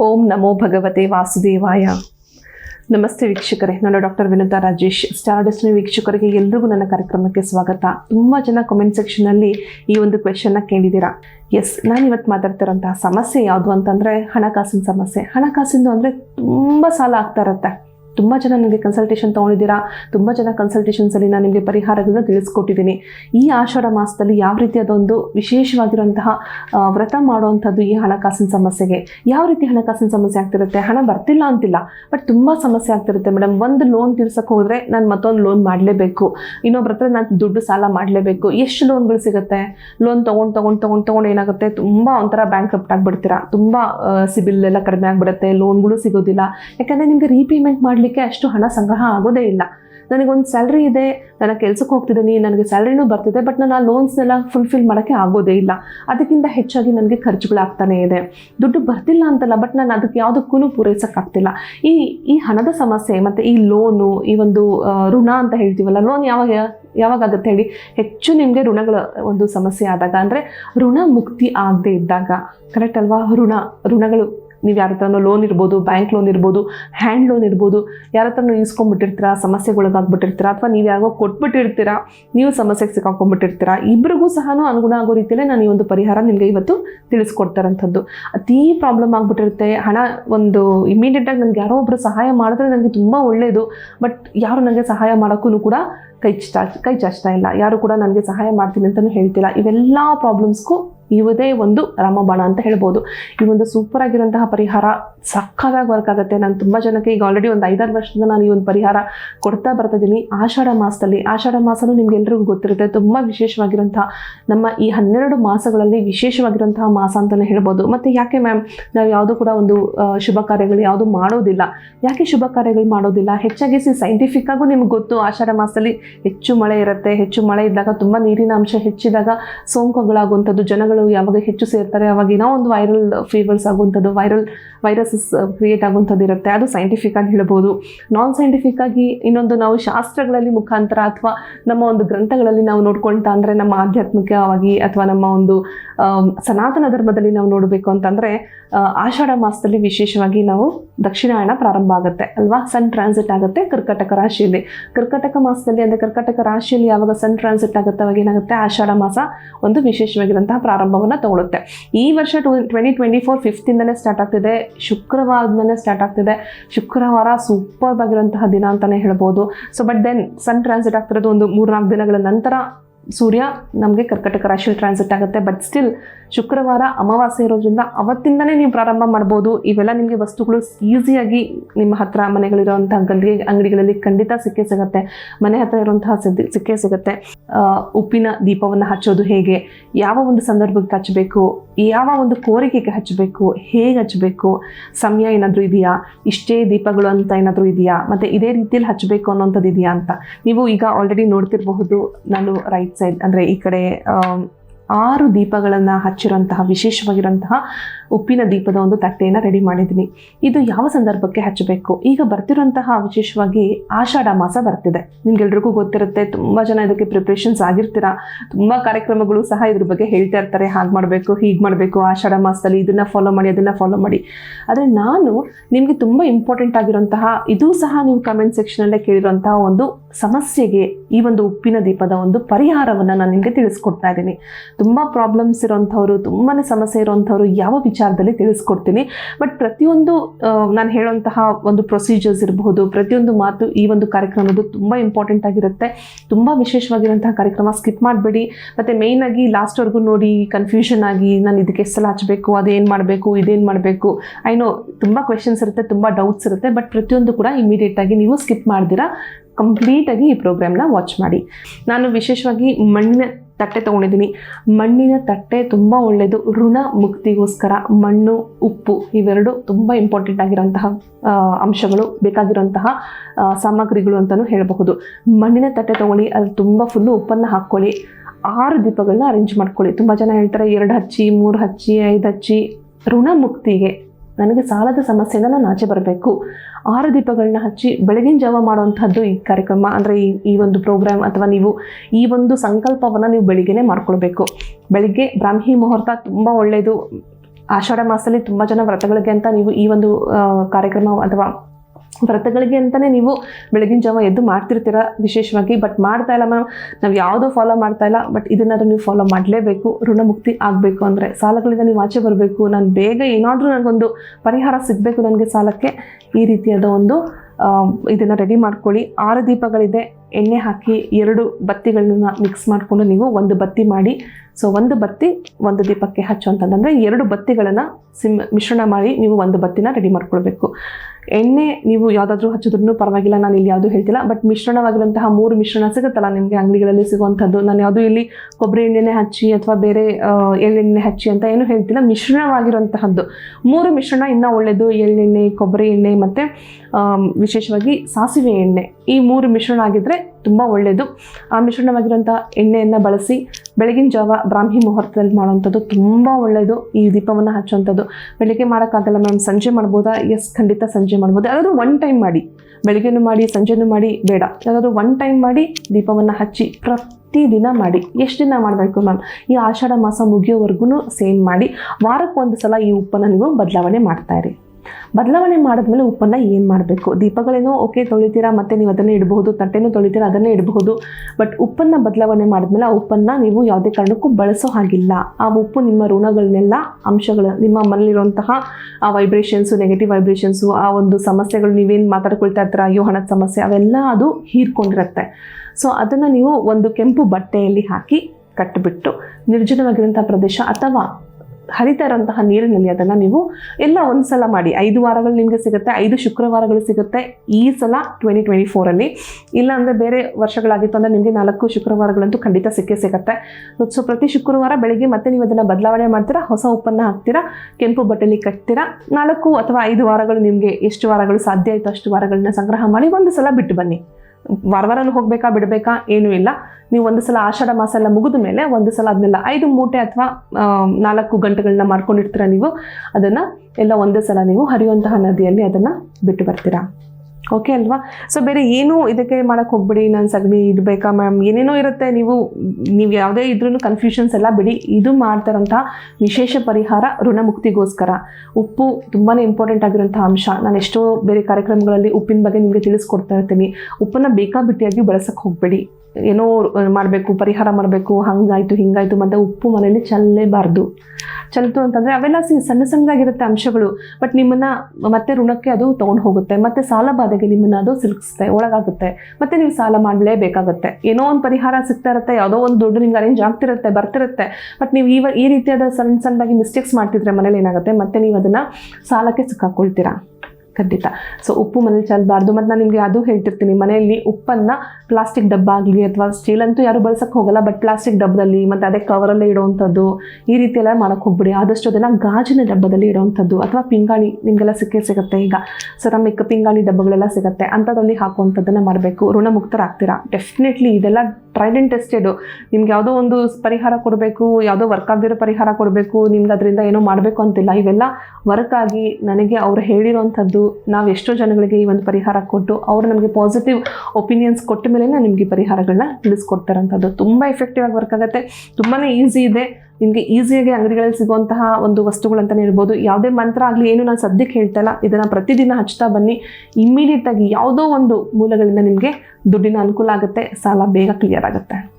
ಓಂ ನಮೋ ಭಗವತೆ ವಾಸುದೇವಾಯ. ನಮಸ್ತೆ ವೀಕ್ಷಕರೇ. ನಾನು ಡಾಕ್ಟರ್ ವಿನುತಾ ರಾಜೇಶ್. ಸ್ಟಾರ್ ವೀಕ್ಷಕರಿಗೆ ಎಲ್ರಿಗೂ ನನ್ನ ಕಾರ್ಯಕ್ರಮಕ್ಕೆ ಸ್ವಾಗತ. ತುಂಬ ಜನ ಕಮೆಂಟ್ ಸೆಕ್ಷನಲ್ಲಿ ಈ ಒಂದು ಕ್ವೆಶನ್ನ ಕೇಳಿದ್ದೀರಾ? ಎಸ್ ನಾನು ಇವತ್ತು ಮಾತಾಡ್ತಿರೋಂತಹ ಸಮಸ್ಯೆ ಯಾವುದು ಅಂತಂದರೆ ಹಣಕಾಸಿನ ಸಮಸ್ಯೆ. ಹಣಕಾಸಿಂದು ಅಂದರೆ ತುಂಬ ಸಾಲ ಆಗ್ತಾ ಇರುತ್ತೆ. ತುಂಬ ಜನ ನನಗೆ ಕನ್ಸಲ್ಟೇಷನ್ ತೊಗೊಂಡಿದ್ದೀರಾ? ತುಂಬ ಜನ ಕನ್ಸಲ್ಟೇಷನ್ಸಲ್ಲಿ ನಾನು ನಿಮಗೆ ಪರಿಹಾರಗಳನ್ನ ತಿಳಿಸ್ಕೊಟ್ಟಿದ್ದೀನಿ. ಈ ಆಷಾಢ ಮಾಸದಲ್ಲಿ ಯಾವ ರೀತಿಯಾದೊಂದು ವಿಶೇಷವಾಗಿರುವಂತಹ ಆ, ವ್ರತ ಮಾಡುವಂಥದ್ದು ಈ ಹಣಕಾಸಿನ ಸಮಸ್ಯೆಗೆ? ಯಾವ ರೀತಿ ಹಣಕಾಸಿನ ಸಮಸ್ಯೆ ಆಗ್ತಿರುತ್ತೆ? ಹಣ ಬರ್ತಿಲ್ಲ ಅಂತಿಲ್ಲ ಬಟ್ ತುಂಬ ಸಮಸ್ಯೆ ಆಗ್ತಿರುತ್ತೆ ಮೇಡಮ್ ಒಂದು ಲೋನ್ ತೀರ್ಸಕ್ಕೆ ಹೋದರೆ ನಾನು ಮತ್ತೊಂದು ಲೋನ್ ಮಾಡಲೇಬೇಕು. ಇನ್ನೊಬ್ರ ಹತ್ರ ನಾನು ದುಡ್ಡು ಸಾಲ ಮಾಡಲೇಬೇಕು. ಎಷ್ಟು ಲೋನ್ಗಳು ಸಿಗುತ್ತೆ? ಲೋನ್ ತೊಗೊಂಡು ತೊಗೊಂಡು ತೊಗೊಂಡು ತೊಗೊಂಡು ಏನಾಗುತ್ತೆ? ತುಂಬ ಒಂಥರ ಬ್ಯಾಂಕ್ ಕ್ರಪ್ಟ್ ಆಗಿಬಿಡ್ತೀರಾ? ತುಂಬ ಸಿಬಿಲ್ ಎಲ್ಲ ಕಡಿಮೆ ಆಗಿಬಿಡುತ್ತೆ ಲೋನ್ಗಳು ಸಿಗೋದಿಲ್ಲ. ಯಾಕಂದರೆ ನಿಮಗೆ ರೀಪೇಮೆಂಟ್ ಮಾಡಲಿಕ್ಕೆ ಅಷ್ಟು ಹಣ ಸಂಗ್ರಹ ಆಗೋದೇ ಇಲ್ಲ. ನನಗೊಂದು ಸ್ಯಾಲ್ರಿ ಇದೆ ನಾನು ಕೆಲಸಕ್ಕೆ ಹೋಗ್ತಿದ್ದೀನಿ, ನನಗೆ ಸ್ಯಾಲ್ರಿನೂ ಬರ್ತಿದೆ ಬಟ್ ನಾನು ಆ ಲೋನ್ಸ್ನೆಲ್ಲ ಫುಲ್ಫಿಲ್ ಮಾಡೋಕ್ಕೆ ಆಗೋದೇ ಇಲ್ಲ. ಅದಕ್ಕಿಂತ ಹೆಚ್ಚಾಗಿ ನನಗೆ ಖರ್ಚುಗಳಾಗ್ತಾನೆ ಇದೆ. ದುಡ್ಡು ಬರ್ತಿಲ್ಲ ಅಂತಲ್ಲ ಬಟ್ ನಾನು ಅದಕ್ಕೆ ಯಾವುದಕ್ಕೂ ಪೂರೈಸೋಕ್ಕಾಗ್ತಿಲ್ಲ. ಈ ಈ ಹಣದ ಸಮಸ್ಯೆ ಮತ್ತು ಈ ಲೋನು ಈ ಒಂದು ಋಣ ಅಂತ ಹೇಳ್ತೀವಲ್ಲ ಲೋನ್ ಯಾವಾಗ ಯಾವಾಗ ಆಗುತ್ತೆ ಹೇಳಿ? ಹೆಚ್ಚು ನಿಮಗೆ ಋಣಗಳ ಒಂದು ಸಮಸ್ಯೆ ಆದಾಗ, ಅಂದರೆ ಋಣ ಮುಕ್ತಿ ಆಗದೆ ಇದ್ದಾಗ. ಕರೆಕ್ಟ್ ಅಲ್ವಾ? ಋಣ, ಋಣಗಳು ನೀವು ಯಾರ ಹತ್ರನೋ ಲೋನ್ ಇರ್ಬೋದು ಬ್ಯಾಂಕ್ ಲೋನ್ ಇರ್ಬೋದು ಹ್ಯಾಂಡ್ ಲೋನ್ ಇರ್ಬೋದು, ಯಾರ ಹತ್ರನೂ ಇಸ್ಕೊಂಡ್ಬಿಟ್ಟಿರ್ತೀರಾ ಸಮಸ್ಯೆಗೊಳಗಾಗ್ಬಿಟ್ಟಿರ್ತೀರಾ, ಅಥವಾ ನೀವು ಯಾರಿಗೋ ಕೊಟ್ಬಿಟ್ಟಿರ್ತೀರಾ, ನೀವು ಸಮಸ್ಯೆಗೆ ಸಿಕ್ಕಾಕೊಂಡ್ಬಿಟ್ಟಿರ್ತೀರಾ ಇಬ್ಬರಿಗೂ ಸಹ ಅನುಗುಣ ಆಗೋ ರೀತಿಯಲ್ಲೇ ನಾನು ಈ ಒಂದು ಪರಿಹಾರ ನಿಮಗೆ ಇವತ್ತು ತಿಳಿಸ್ಕೊಡ್ತಾರಂಥದ್ದು. ಅತೀ ಪ್ರಾಬ್ಲಮ್ ಆಗಿಬಿಟ್ಟಿರುತ್ತೆ. ಹಣ ಒಂದು ಇಮಿಡಿಯೇಟಾಗಿ ನನಗೆ ಯಾರೋ ಒಬ್ಬರು ಸಹಾಯ ಮಾಡಿದ್ರೆ ನನಗೆ ತುಂಬ ಒಳ್ಳೆಯದು ಬಟ್ ಯಾರು ನನಗೆ ಸಹಾಯ ಮಾಡೋಕ್ಕೂ ಕೂಡ ಕೈ ಚಾ, ಕೈ ಚಾಚ್ತಾ ಇಲ್ಲ. ಯಾರು ಕೂಡ ನನಗೆ ಸಹಾಯ ಮಾಡ್ತೀನಿ ಅಂತಲೂ ಹೇಳ್ತಿಲ್ಲ. ಇವೆಲ್ಲ ಪ್ರಾಬ್ಲಮ್ಸ್ಗೂ ಇವುದೇ ಒಂದು ರಾಮಬಾಣ ಅಂತ ಹೇಳ್ಬೋದು. ಈ ಒಂದು ಸೂಪರ್ ಆಗಿರುವಂತಹ ಪರಿಹಾರ ಸಕ್ಕತ್ತಾಗಿ ವರ್ಕ್ ಆಗುತ್ತೆ. ನಾನು ತುಂಬ ಜನಕ್ಕೆ ಈಗ ಆಲ್ರೆಡಿ ಒಂದು ಐದಾರು ವರ್ಷದಿಂದ ನಾನು ಈ ಒಂದು ಪರಿಹಾರ ಕೊಡ್ತಾ ಬರ್ತಿದ್ದೀನಿ ಆಷಾಢ ಮಾಸದಲ್ಲಿ, ಆಷಾಢ ಮಾಸನೂ ನಿಮ್ಗೆ ಎಲ್ರಿಗೂ ಗೊತ್ತಿರುತ್ತೆ, ತುಂಬ ವಿಶೇಷವಾಗಿರುವಂತಹ ನಮ್ಮ ಈ ಹನ್ನೆರಡು ಮಾಸಗಳಲ್ಲಿ ವಿಶೇಷವಾಗಿರುವಂತಹ ಮಾಸ ಅಂತಲೇ ಹೇಳ್ಬೋದು. ಮತ್ತು ಯಾಕೆ ಮ್ಯಾಮ್ ನಾವು ಯಾವುದೂ ಕೂಡ ಒಂದು ಶುಭ ಕಾರ್ಯಗಳು ಯಾವುದು ಮಾಡೋದಿಲ್ಲ? ಯಾಕೆ ಶುಭ ಕಾರ್ಯಗಳು ಮಾಡೋದಿಲ್ಲ? ಹೆಚ್ಚಾಗಿ ಸಿ ಸೈಂಟಿಫಿಕ್ ಆಗೂ ನಿಮ್ಗೆ ಗೊತ್ತು. ಆಷಾಢ ಮಾಸದಲ್ಲಿ ಹೆಚ್ಚು ಮಳೆ ಇರುತ್ತೆ. ಹೆಚ್ಚು ಮಳೆ ಇದ್ದಾಗ ತುಂಬ ನೀರಿನ ಅಂಶ ಹೆಚ್ಚಿದಾಗ ಸೋಂಕುಗಳಾಗುವಂಥದ್ದು, ಜನಗಳು ಯಾವಾಗ ಹೆಚ್ಚು ಸೇರ್ತಾರೆ, ಅವಾಗ ಏನೋ ಒಂದು ವೈರಲ್ ಫೀವರ್ಸ್ ಆಗುವಂಥದ್ದು ವೈರಲ್ ವೈರಸಸ್ ಕ್ರಿಯೇಟ್ ಆಗುವಂಥದ್ದು ಇರುತ್ತೆ. ಅದು ಸೈಂಟಿಫಿಕ್ ಆಗಿ ಹೇಳ್ಬೋದು. ನಾನ್ ಸೈಂಟಿಫಿಕ್ ಆಗಿ ಇನ್ನೊಂದು ನಾವು ಶಾಸ್ತ್ರಗಳಲ್ಲಿ ಮುಖಾಂತರ ಅಥವಾ ನಮ್ಮ ಒಂದು ಗ್ರಂಥಗಳಲ್ಲಿ ನಾವು ನೋಡ್ಕೊಳ್ತಾ ಅಂದರೆ ನಮ್ಮ ಆಧ್ಯಾತ್ಮಿಕವಾಗಿ ಅಥವಾ ನಮ್ಮ ಒಂದು ಸನಾತನ ಧರ್ಮದಲ್ಲಿ ನಾವು ನೋಡಬೇಕು ಅಂತಂದರೆ ಆಷಾಢ ಮಾಸದಲ್ಲಿ ವಿಶೇಷವಾಗಿ ನಾವು ದಕ್ಷಿಣಾಯಣ ಪ್ರಾರಂಭ ಆಗುತ್ತೆ ಅಲ್ವಾ? ಸನ್ ಟ್ರಾನ್ಸಿಟ್ ಆಗುತ್ತೆ ಕರ್ಕಟಕ ರಾಶಿಯಲ್ಲಿ. ಕರ್ಕಟಕ ಮಾಸದಲ್ಲಿ ಅಂದರೆ ಕರ್ಕಟಕ ರಾಶಿಯಲ್ಲಿ ಯಾವಾಗ ಸನ್ ಟ್ರಾನ್ಸಿಟ್ ಆಗುತ್ತೆ, ಅವಾಗ ಏನಾಗುತ್ತೆ? ಆಷಾಢ ಮಾಸ ಒಂದು ವಿಶೇಷವಾಗಿರುವಂತಹ ಪ್ರಾರಂಭವನ್ನು ತಗೊಳುತ್ತೆ. ಈ ವರ್ಷ ಟು ಟ್ವೆಂಟಿ ಟ್ವೆಂಟಿ ಫೋರ್ ಫಿಫ್ತಿಂದಲೇ ಸ್ಟಾರ್ಟ್ ಆಗ್ತಿದೆ. ಶುಕ್ರವಾರದಿಂದಲೇ ಸ್ಟಾರ್ಟ್ ಆಗ್ತಿದೆ. ಶುಕ್ರವಾರ ಸೂಪರ್ ಆಗಿರುವಂತಹ ದಿನ ಅಂತಲೇ ಹೇಳ್ಬೋದು. So but then sun transit ಆಗ್ತಿರೋದು ಒಂದು ಮೂರ್ನಾಲ್ಕು ದಿನಗಳ ನಂತರ ಸೂರ್ಯ ನಮಗೆ ಕರ್ಕಟಕ ರಾಶಿಯಲ್ಲಿ ಟ್ರಾನ್ಸಿಟ್ ಆಗುತ್ತೆ. ಬಟ್ ಸ್ಟಿಲ್ ಶುಕ್ರವಾರ ಅಮಾವಾಸ್ಯೆ ಇರೋದ್ರಿಂದ ಅವತ್ತಿಂದನೇ ನೀವು ಪ್ರಾರಂಭ ಮಾಡ್ಬೋದು. ಇವೆಲ್ಲ ನಿಮಗೆ ವಸ್ತುಗಳು ಈಸಿಯಾಗಿ ನಿಮ್ಮ ಹತ್ರ ಮನೆಗಳಿರುವಂತಹ ಗಲ್ಲಿ ಅಂಗಡಿಗಳಲ್ಲಿ ಖಂಡಿತ ಸಿಕ್ಕೇ ಸಿಗುತ್ತೆ. ಮನೆ ಹತ್ರ ಇರುವಂತಹ ಸಿಕ್ಕೆ ಸಿಗುತ್ತೆ. ಉಪ್ಪಿನ ದೀಪವನ್ನು ಹಚ್ಚೋದು ಹೇಗೆ? ಯಾವ ಒಂದು ಸಂದರ್ಭಕ್ಕೆ ಹಚ್ಚಬೇಕು? ಯಾವ ಒಂದು ಕೋರಿಕೆಗೆ ಹಚ್ಚಬೇಕು? ಹೇಗೆ ಹಚ್ಚಬೇಕು? ಸಮಯ ಏನಾದರೂ ಇದೆಯಾ? ಇಷ್ಟೇ ದೀಪಗಳು ಅಂತ ಏನಾದರೂ ಇದೆಯಾ? ಮತ್ತು ಇದೇ ರೀತಿಯಲ್ಲಿ ಹಚ್ಚಬೇಕು ಅನ್ನೋಂಥದ್ದು ಇದೆಯಾ ಅಂತ ನೀವು ಈಗ ಆಲ್ರೆಡಿ ನೋಡ್ತಿರಬಹುದು. ನಾನು ರೈಟ್ ಸೈಡ್ ಅಂದರೆ ಈ ಕಡೆ ಆರು ದೀಪಗಳನ್ನು ಹಚ್ಚಿರುವಂತಹ, ವಿಶೇಷವಾಗಿರುವಂತಹ ಉಪ್ಪಿನ ದೀಪದ ಒಂದು ತಟ್ಟೆಯನ್ನು ರೆಡಿ ಮಾಡಿದ್ದೀನಿ. ಇದು ಯಾವ ಸಂದರ್ಭಕ್ಕೆ ಹಚ್ಚಬೇಕು? ಈಗ ಬರ್ತಿರುವಂತಹ ವಿಶೇಷವಾಗಿ ಆಷಾಢ ಮಾಸ ಬರ್ತಿದೆ. ನಿಮ್ಗೆಲ್ರಿಗೂ ಗೊತ್ತಿರುತ್ತೆ, ತುಂಬ ಜನ ಇದಕ್ಕೆ ಪ್ರಿಪ್ರೇಷನ್ಸ್ ಆಗಿರ್ತೀರಾ? ತುಂಬ ಕಾರ್ಯಕ್ರಮಗಳು ಸಹ ಇದ್ರ ಬಗ್ಗೆ ಹೇಳ್ತಾ ಇರ್ತಾರೆ. ಹಾಗೆ ಮಾಡಬೇಕು, ಹೀಗೆ ಮಾಡಬೇಕು, ಆಷಾಢ ಮಾಸದಲ್ಲಿ ಇದನ್ನು ಫಾಲೋ ಮಾಡಿ, ಅದನ್ನು ಫಾಲೋ ಮಾಡಿ. ಆದರೆ ನಾನು ನಿಮಗೆ ತುಂಬ ಇಂಪಾರ್ಟೆಂಟ್ ಆಗಿರುವಂತಹ, ಇದು ಸಹ ನೀವು ಕಮೆಂಟ್ ಸೆಕ್ಷನಲ್ಲೇ ಕೇಳಿರುವಂತಹ ಒಂದು ಸಮಸ್ಯೆಗೆ ಈ ಒಂದು ಉಪ್ಪಿನ ದೀಪದ ಒಂದು ಪರಿಹಾರವನ್ನು ನಾನು ನಿಮಗೆ ತಿಳಿಸ್ಕೊಡ್ತಾ ಇದ್ದೀನಿ. ತುಂಬ ಪ್ರಾಬ್ಲಮ್ಸ್ ಇರೋಂಥವ್ರು ತುಂಬಾ ಸಮಸ್ಯೆ ಇರೋಂಥವ್ರು ಯಾವ ವಿಚಾರದಲ್ಲಿ ತಿಳಿಸ್ಕೊಡ್ತೀನಿ. ಬಟ್ ಪ್ರತಿಯೊಂದು ನಾನು ಹೇಳುವಂತಹ ಒಂದು ಪ್ರೊಸೀಜರ್ಸ್ ಇರಬಹುದು, ಪ್ರತಿಯೊಂದು ಮಾತು ಈ ಒಂದು ಕಾರ್ಯಕ್ರಮದ್ದು ತುಂಬ ಇಂಪಾರ್ಟೆಂಟ್ ಆಗಿರುತ್ತೆ. ತುಂಬ ವಿಶೇಷವಾಗಿರುವಂತಹ ಕಾರ್ಯಕ್ರಮ ಸ್ಕಿಪ್ ಮಾಡಬೇಡಿ. ಮತ್ತು ಮೇಯ್ನಾಗಿ ಲಾಸ್ಟ್ವರೆಗೂ ನೋಡಿ ಕನ್ಫ್ಯೂಷನ್ ಆಗಿ ನಾನು ಇದಕ್ಕೆ ಎಷ್ಟು ಸಲ ಹಚ್ಚಬೇಕು ಅದೇನು ಮಾಡಬೇಕು ಇದೇನು ಮಾಡಬೇಕು. ಐ ನೋ ತುಂಬ ಕ್ವೆಶನ್ಸ್ ಇರುತ್ತೆ, ತುಂಬ ಡೌಟ್ಸ್ ಇರುತ್ತೆ ಬಟ್ ಪ್ರತಿಯೊಂದು ಕೂಡ ಇಮಿಡಿಯೇಟಾಗಿ ನೀವು ಸ್ಕಿಪ್ ಮಾಡ್ದಿರಾ. ಕಂಪ್ಲೀಟಾಗಿ ಈ ಪ್ರೋಗ್ರಾಮ್ನ ವಾಚ್ ಮಾಡಿ. ನಾನು ವಿಶೇಷವಾಗಿ ಮಣ್ಣಿನ ತಟ್ಟೆ ತೊಗೊಂಡಿದ್ದೀನಿ. ಮಣ್ಣಿನ ತಟ್ಟೆ ತುಂಬ ಒಳ್ಳೆಯದು ಋಣ ಮುಕ್ತಿಗೋಸ್ಕರ ಮಣ್ಣು, ಉಪ್ಪು ಇವೆರಡು ತುಂಬ ಇಂಪಾರ್ಟೆಂಟ್ ಆಗಿರೋಂತಹ ಅಂಶಗಳು, ಬೇಕಾಗಿರುವಂತಹ ಸಾಮಗ್ರಿಗಳು ಅಂತಲೂ ಹೇಳಬಹುದು. ಮಣ್ಣಿನ ತಟ್ಟೆ ತೊಗೊಳ್ಳಿ, ಅಲ್ಲಿ ತುಂಬ ಫುಲ್ಲು ಉಪ್ಪನ್ನು ಹಾಕ್ಕೊಳ್ಳಿ. ಆರು ದೀಪಗಳನ್ನ ಅರೇಂಜ್ ಮಾಡ್ಕೊಳ್ಳಿ. ತುಂಬ ಜನ ಹೇಳ್ತಾರೆ, ಎರಡು ಹಚ್ಚಿ, ಮೂರು ಹಚ್ಚಿ, ಐದು ಹಚ್ಚಿ. ಋಣ ಮುಕ್ತಿಗೆ ನನಗೆ ಸಾಲದ ಸಮಸ್ಯೆಯಿಂದ ನಾನು ಆಚೆ ಬರಬೇಕು. ಆರು ದೀಪಗಳನ್ನ ಹಚ್ಚಿ ಬೆಳಗಿನ ಜಾವ ಮಾಡುವಂಥದ್ದು ಈ ಕಾರ್ಯಕ್ರಮ, ಅಂದರೆ ಈ ಈ ಒಂದು ಪ್ರೋಗ್ರಾಮ್ ಅಥವಾ ನೀವು ಈ ಒಂದು ಸಂಕಲ್ಪವನ್ನು ನೀವು ಬೆಳಿಗ್ಗೆನೇ ಮಾಡ್ಕೊಳ್ಬೇಕು. ಬೆಳಿಗ್ಗೆ ಬ್ರಾಹ್ಮಿ ಮುಹೂರ್ತ ತುಂಬ ಒಳ್ಳೆಯದು ಆಷಾಢ ಮಾಸದಲ್ಲಿ ತುಂಬ ಜನ ವ್ರತಗಳಿಗೆ ಅಂತ ನೀವು ಈ ಒಂದು ಕಾರ್ಯಕ್ರಮ ಅಥವಾ ವ್ರತಗಳಿಗೆ ಅಂತಲೇ ನೀವು ಬೆಳಗಿನ ಜಾವ ಎದ್ದು ಮಾಡ್ತಿರ್ತೀರ ವಿಶೇಷವಾಗಿ ಬಟ್ ಮಾಡ್ತಾ ಇಲ್ಲ ಮ್ಯಾಮ್ ನಾವು ಯಾವುದೂ ಫಾಲೋ ಮಾಡ್ತಾ ಇಲ್ಲ ಬಟ್ ಇದನ್ನಾದ್ರೂ ನೀವು ಫಾಲೋ ಮಾಡಲೇಬೇಕು. ಋಣಮುಕ್ತಿ ಆಗಬೇಕು ಅಂದರೆ ಸಾಲಗಳಿಂದ ನೀವು ಆಚೆ ಬರಬೇಕು. ನಾನು ಬೇಗ ಏನಾದರೂ ನನಗೊಂದು ಪರಿಹಾರ ಸಿಗಬೇಕು ನನಗೆ ಸಾಲಕ್ಕೆ. ಈ ರೀತಿಯಾದ ಒಂದು ಇದನ್ನು ರೆಡಿ ಮಾಡ್ಕೊಳ್ಳಿ. ಆರು ದೀಪಗಳಿದೆ. ಎಣ್ಣೆ ಹಾಕಿ ಎರಡು ಬತ್ತಿಗಳನ್ನ ಮಿಕ್ಸ್ ಮಾಡಿಕೊಂಡು ನೀವು ಒಂದು ಬತ್ತಿ ಮಾಡಿ ಸೊ ಒಂದು ಬತ್ತಿ ಒಂದು ದೀಪಕ್ಕೆ ಹಚ್ಚು ಎರಡು ಬತ್ತಿಗಳನ್ನು ಸಿಮ್ ಮಿಶ್ರಣ ಮಾಡಿ ನೀವು ಒಂದು ಬತ್ತಿನ ರೆಡಿ ಮಾಡ್ಕೊಳ್ಬೇಕು. ಎಣ್ಣೆ ನೀವು ಯಾವುದಾದ್ರೂ ಹಚ್ಚಿದ್ರೂ ಪರವಾಗಿಲ್ಲ, ನಾನು ಇಲ್ಲಿ ಯಾವುದೂ ಹೇಳ್ತಿಲ್ಲ ಬಟ್ ಮಿಶ್ರಣವಾಗಿರುವಂತಹ ಮೂರು ಮಿಶ್ರಣ ಸಿಗುತ್ತಲ್ಲ ನಿಮಗೆ ಅಂಗಡಿಗಳಲ್ಲಿ ಸಿಗುವಂಥದ್ದು. ನಾನು ಯಾವುದೂ ಇಲ್ಲಿ ಕೊಬ್ಬರಿ ಎಣ್ಣೆನೆ ಹಚ್ಚಿ ಅಥವಾ ಬೇರೆ ಎಳ್ಳೆಣ್ಣೆ ಹಚ್ಚಿ ಅಂತ ಏನು ಹೇಳ್ತಿಲ್ಲ, ಮಿಶ್ರಣವಾಗಿರುವಂತಹದ್ದು. ಮೂರು ಮಿಶ್ರಣ ಇನ್ನೂ ಒಳ್ಳೆಯದು ಎಳ್ಳೆಣ್ಣೆ, ಕೊಬ್ಬರಿ ಎಣ್ಣೆ ಮತ್ತು ವಿಶೇಷವಾಗಿ ಸಾಸಿವೆ ಎಣ್ಣೆ. ಈ ಮೂರು ಮಿಶ್ರಣ ಆಗಿದ್ದರೆ ತುಂಬ ಒಳ್ಳೆಯದು ಆ ಮಿಶ್ರಣವಾಗಿರುವಂಥ ಎಣ್ಣೆಯನ್ನು ಬಳಸಿ ಬೆಳಗಿನ ಜಾವ ಬ್ರಾಹ್ಮಿ ಮುಹೂರ್ತದಲ್ಲಿ ಮಾಡುವಂಥದ್ದು ತುಂಬ ಒಳ್ಳೆಯದು ಈ ದೀಪವನ್ನು ಹಚ್ಚುವಂಥದ್ದು. ಬೆಳಗ್ಗೆ ಮಾಡೋಕ್ಕಾಗಲ್ಲ ಮ್ಯಾಮ್ ಸಂಜೆ ಮಾಡ್ಬೋದಾ? ಎಸ್ ಖಂಡಿತ ಸಂಜೆ ಮಾಡ್ಬೋದು. ಯಾವುದಾದ್ರು ಒನ್ ಟೈಮ್ ಮಾಡಿ, ಬೆಳಿಗ್ಗೆನೂ ಮಾಡಿ, ಸಂಜೆನೂ ಮಾಡಿ, ಬೇಡ. ಯಾವುದಾದ್ರು ಒನ್ ಟೈಮ್ ಮಾಡಿ, ದೀಪವನ್ನು ಹಚ್ಚಿ ಪ್ರತಿದಿನ ಮಾಡಿ. ಎಷ್ಟು ದಿನ ಮಾಡಬೇಕು ಮ್ಯಾಮ್ ಈ ಆಷಾಢ ಮಾಸ ಮುಗಿಯೋವರೆಗೂ ಸೇಮ್ ಮಾಡಿ. ವಾರಕ್ಕೊಂದು ಸಲ ಈ ಉಪ್ಪನ್ನು ನೀವು ಬದಲಾವಣೆ ಮಾಡ್ತಾ ಇರಿ. ಬದಲಾವಣೆ ಮಾಡಿದ್ಮೇಲೆ ಉಪ್ಪನ್ನು ಏನು ಮಾಡಬೇಕು? ದೀಪಗಳೇನೋ, ಓಕೆ, ತೊಳಿತೀರಾ, ಮತ್ತು ನೀವು ಅದನ್ನೇ ಇಡಬಹುದು, ತಟ್ಟೆನೂ ತೊಳಿತೀರಾ, ಅದನ್ನೇ ಇಡಬಹುದು. ಬಟ್ ಉಪ್ಪನ್ನು ಬದಲಾವಣೆ ಮಾಡಿದ್ಮೇಲೆ ಆ ಉಪ್ಪನ್ನು ನೀವು ಯಾವುದೇ ಕಾರಣಕ್ಕೂ ಬಳಸೋ ಹಾಗಿಲ್ಲ. ಆ ಉಪ್ಪು ನಿಮ್ಮ ಋಣಗಳನ್ನೆಲ್ಲ, ಅಂಶಗಳು, ನಿಮ್ಮ ಮನೇಲಿರುವಂತಹ ಆ ವೈಬ್ರೇಷನ್ಸು ನೆಗೆಟಿವ್ ವೈಬ್ರೇಷನ್ಸು ಆ ಒಂದು ಸಮಸ್ಯೆಗಳು ನೀವೇನು ಮಾತಾಡ್ಕೊಳ್ತಾ ಇರ್ತೀರ, ಅಯ್ಯೋ, ಹಣದ ಸಮಸ್ಯೆ, ಅವೆಲ್ಲ ಅದು ಹೀರ್ಕೊಂಡಿರುತ್ತೆ. ಸೊ ಅದನ್ನು ನೀವು ಒಂದು ಕೆಂಪು ಬಟ್ಟೆಯಲ್ಲಿ ಹಾಕಿ ಕಟ್ಟಿಬಿಟ್ಟು ನಿರ್ಜನವಾಗಿರುವಂಥ ಪ್ರದೇಶ ಅಥವಾ ಹರಿತಾ ಇರೋಂತಹ ನೀರಿನಲ್ಲಿ ಅದನ್ನು ನೀವು ಎಲ್ಲ ಒಂದು ಸಲ ಮಾಡಿ. ಐದು ವಾರಗಳು ನಿಮಗೆ ಸಿಗುತ್ತೆ, ಐದು ಶುಕ್ರವಾರಗಳು ಸಿಗುತ್ತೆ ಈ ಸಲ ಟ್ವೆಂಟಿ ಟ್ವೆಂಟಿ ಫೋರಲ್ಲಿ ಇಲ್ಲ ಅಂದರೆ ಬೇರೆ ವರ್ಷಗಳಾಗಿತ್ತು ಅಂದರೆ ನಿಮಗೆ ನಾಲ್ಕು ಶುಕ್ರವಾರಗಳಂತೂ ಖಂಡಿತ ಸಿಕ್ಕೇ ಸಿಗುತ್ತೆ. ಸೊ ಪ್ರತಿ ಶುಕ್ರವಾರ ಬೆಳಿಗ್ಗೆ ಮತ್ತೆ ನೀವು ಅದನ್ನು ಬದಲಾವಣೆ ಮಾಡ್ತೀರಾ, ಹೊಸ ಉಪ್ಪನ್ನು ಹಾಕ್ತೀರಾ, ಕೆಂಪು ಬಟ್ಟಲಿ ಕಟ್ತೀರಾ, ನಾಲ್ಕು ಅಥವಾ ಐದು ವಾರಗಳು ನಿಮಗೆ ಎಷ್ಟು ವಾರಗಳು ಸಾಧ್ಯ ಆಯಿತು ಅಷ್ಟು ವಾರಗಳನ್ನ ಸಂಗ್ರಹ ಮಾಡಿ ಒಂದು ಸಲ ಬಿಟ್ಟು ಬನ್ನಿ. ವಾರ ವಾರನೂ ಹೋಗಬೇಕಾ, ಬಿಡಬೇಕಾ ಏನೂ ಇಲ್ಲ. ನೀವು ಒಂದು ಸಲ ಆಷಾಢ ಮಾಸ ಎಲ್ಲ ಮುಗಿದ ಮೇಲೆ ಒಂದು ಸಲ ಅದನ್ನೆಲ್ಲ ಐದು ಮೂಟೆ ಅಥವಾ ನಾಲ್ಕು ಗಂಟೆಗಳನ್ನ ಮಾಡ್ಕೊಂಡಿರ್ತೀರ ನೀವು. ಅದನ್ನು ಎಲ್ಲ ಒಂದೇ ಸಲ ನೀವು ಹರಿಯುವಂತಹ ನದಿಯಲ್ಲಿ ಅದನ್ನು ಬಿಟ್ಟು ಬರ್ತೀರಾ. ಓಕೆ ಅಲ್ವಾ? ಸೊ ಬೇರೆ ಏನೂ ಇದಕ್ಕೆ ಮಾಡಕ್ಕೆ ಹೋಗ್ಬಿಡಿ, ನಾನು ಸಗಣಿ ಇಡಬೇಕಾ ಮ್ಯಾಮ್ ಏನೇನೋ ಇರುತ್ತೆ, ನೀವು ನೀವು ಯಾವುದೇ ಇದ್ರೂ ಕನ್ಫ್ಯೂಷನ್ಸ್ ಎಲ್ಲ ಬಿಡಿ. ಇದು ಮಾಡ್ತಾರಂತಹ ವಿಶೇಷ ಪರಿಹಾರ ಋಣಮುಕ್ತಿಗೋಸ್ಕರ. ಉಪ್ಪು ತುಂಬಾ ಇಂಪಾರ್ಟೆಂಟ್ ಆಗಿರುವಂಥ ಅಂಶ. ನಾನು ಎಷ್ಟೋ ಬೇರೆ ಕಾರ್ಯಕ್ರಮಗಳಲ್ಲಿ ಉಪ್ಪಿನ ಬಗ್ಗೆ ನಿಮಗೆ ತಿಳಿಸ್ಕೊಡ್ತಾ ಇರ್ತೀನಿ. ಉಪ್ಪನ್ನು ಬೇಕಾಬಿಟ್ಟಿಯಾಗಿ ಬಳಸಕ್ಕೆ ಹೋಗಬೇಡಿ. ಏನೋ ಮಾಡಬೇಕು, ಪರಿಹಾರ ಮಾಡಬೇಕು, ಹಂಗಾಯ್ತು, ಹಿಂಗಾಯ್ತು ಮತ್ತು ಉಪ್ಪು ಮನೇಲಿ ಚೆಲ್ಲೇಬಾರ್ದು. ಚಲ್ತು ಅಂತಂದರೆ ಅವೆಲ್ಲ ಸಿ, ಸಣ್ಣ ಸಣ್ಣದಾಗಿರುತ್ತೆ ಅಂಶಗಳು. ಬಟ್ ನಿಮ್ಮನ್ನು ಮತ್ತೆ ಋಣಕ್ಕೆ ಅದು ತೊಗೊಂಡು ಹೋಗುತ್ತೆ. ಮತ್ತು ಸಾಲ ಬಾಧೆಗೆ ನಿಮ್ಮನ್ನು ಅದು ಸಿಲುಕಿಸುತ್ತೆ, ಒಳಗಾಗುತ್ತೆ. ಮತ್ತು ನೀವು ಸಾಲ ಮಾಡಲೇಬೇಕಾಗುತ್ತೆ. ಏನೋ ಒಂದು ಪರಿಹಾರ ಸಿಗ್ತಾ ಇರುತ್ತೆ, ಯಾವುದೋ ಒಂದು ದುಡ್ಡು ನಿಮ್ಗೆ ಅರೇಂಜ್ ಆಗ್ತಿರುತ್ತೆ, ಬರ್ತಿರುತ್ತೆ. ಬಟ್ ನೀವು ಈ ಈ ರೀತಿಯಾದ ಸಣ್ಣ ಸಣ್ಣದಾಗಿ ಮಿಸ್ಟೇಕ್ಸ್ ಮಾಡ್ತಿದ್ರೆ ಮನೇಲಿ ಏನಾಗುತ್ತೆ? ಮತ್ತೆ ನೀವು ಅದನ್ನು ಸಾಲಕ್ಕೆ ಸಿಕ್ಕಾಕೊಳ್ತೀರಾ? ಖಂಡಿತ. ಸೊ ಉಪ್ಪು ಮನೇಲಿ ಚೆಲ್ಲಬಾರ್ದು ಮತ್ತು ನಾನು ನಿಮಗೆ ಅದು ಹೇಳ್ತಿರ್ತೀನಿ. ಮನೆಯಲ್ಲಿ ಉಪ್ಪನ್ನು ಪ್ಲಾಸ್ಟಿಕ್ ಡಬ್ಬ ಆಗಲಿ ಅಥವಾ ಸ್ಟೀಲ್ ಅಂತೂ ಯಾರು ಬಳಸಕ್ಕೆ ಹೋಗಲ್ಲ ಬಟ್ ಪ್ಲಾಸ್ಟಿಕ್ ಡಬ್ಬದಲ್ಲಿ ಮತ್ತು ಅದೇ ಕವರಲ್ಲೇ ಇಡುವಂಥದ್ದು ಈ ರೀತಿ ಎಲ್ಲ ಮಾಡೋಕ್ಕೆ ಹೋಗ್ಬಿಡಿ. ಆದಷ್ಟು ಅದನ್ನು ಗಾಜಿನ ಡಬ್ಬದಲ್ಲಿ ಇಡುವಂಥದ್ದು ಅಥವಾ ಪಿಂಗಾಣಿ ನಿಮಗೆಲ್ಲ ಸಿಕ್ಕೇ ಸಿಗುತ್ತೆ ಈಗ. ಸೆರಾಮಿಕ್ ಪಿಂಗಾಣಿ ಡಬ್ಬಗಳೆಲ್ಲ ಸಿಗುತ್ತೆ. ಅಂಥದ್ರಲ್ಲಿ ಹಾಕುವಂಥದ್ದನ್ನು ಮಾಡಬೇಕು. ಋಣಮುಕ್ತರಾಗ್ತೀರಾ? ಡೆಫಿನೆಟ್ಲಿ ಇದೆಲ್ಲ ಟ್ರೈಡ್ ಆ್ಯಂಡ್ ಟೆಸ್ಟೆಡು ನಿಮ್ಗೆ ಯಾವುದೋ ಒಂದು ಪರಿಹಾರ ಕೊಡಬೇಕು, ಯಾವುದೋ ವರ್ಕ್ ಆಗದಿರೋ ಪರಿಹಾರ ಕೊಡಬೇಕು, ನಿಮ್ಗೆ ಅದರಿಂದ ಏನೋ ಮಾಡಬೇಕು ಅಂತಿಲ್ಲ. ಇವೆಲ್ಲ ವರ್ಕ್ ಆಗಿ ನನಗೆ ಅವ್ರು ಹೇಳಿರೋವಂಥದ್ದು ನಾವು ಎಷ್ಟೋ ಜನಗಳಿಗೆ ಈ ಒಂದು ಪರಿಹಾರ ಕೊಟ್ಟು ಅವ್ರು ನಮಗೆ ಪಾಸಿಟಿವ್ ಒಪಿನಿಯನ್ಸ್ ಕೊಟ್ಟ ಮೇಲೆ ನಿಮಗೆ ಪರಿಹಾರಗಳನ್ನ ತಿಳಿಸ್ಕೊಡ್ತಾರಂಥದ್ದು ತುಂಬ ಎಫೆಕ್ಟಿವ್ ಆಗಿ ವರ್ಕ್ ಆಗುತ್ತೆ. ತುಂಬಾ ಈಸಿ ಇದೆ. ನಿಮಗೆ ಈಸಿಯಾಗಿ ಅಂಗಡಿಗಳಲ್ಲಿ ಸಿಗುವಂತಹ ಒಂದು ವಸ್ತುಗಳಂತಲೇ ಇರ್ಬೋದು ಯಾವುದೇ ಮಂತ್ರ ಆಗಲಿ, ಏನು ನಾನು ಸದ್ಯಕ್ಕೆ ಹೇಳ್ತಾ ಇಲ್ಲ. ಇದನ್ನು ಪ್ರತಿದಿನ ಹಚ್ತಾ ಬನ್ನಿ. ಇಮ್ಮಿಡಿಯೇಟಾಗಿ ಯಾವುದೋ ಒಂದು ಮೂಲಗಳಿಂದ ನಿಮಗೆ ದುಡ್ಡಿನ ಅನುಕೂಲ ಆಗುತ್ತೆ. ಸಾಲ ಬೇಗ ಕ್ಲಿಯರ್ ಆಗುತ್ತೆ.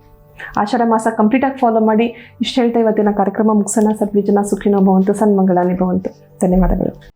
ಆಷಾಢ ಮಾಸ ಕಂಪ್ಲೀಟಾಗಿ ಫಾಲೋ ಮಾಡಿ. ಇಷ್ಟು ಹೇಳ್ತಾ ಇವತ್ತಿನ ಕಾರ್ಯಕ್ರಮ ಮುಗಿಸೋಣ. ಸದ್ವಿಜನ ಸುಖಿನೋ ಭವಂತು. ಸನ್ಮಂಗಳಾನಿ ಭವಂತು. ಧನ್ಯವಾದಗಳು.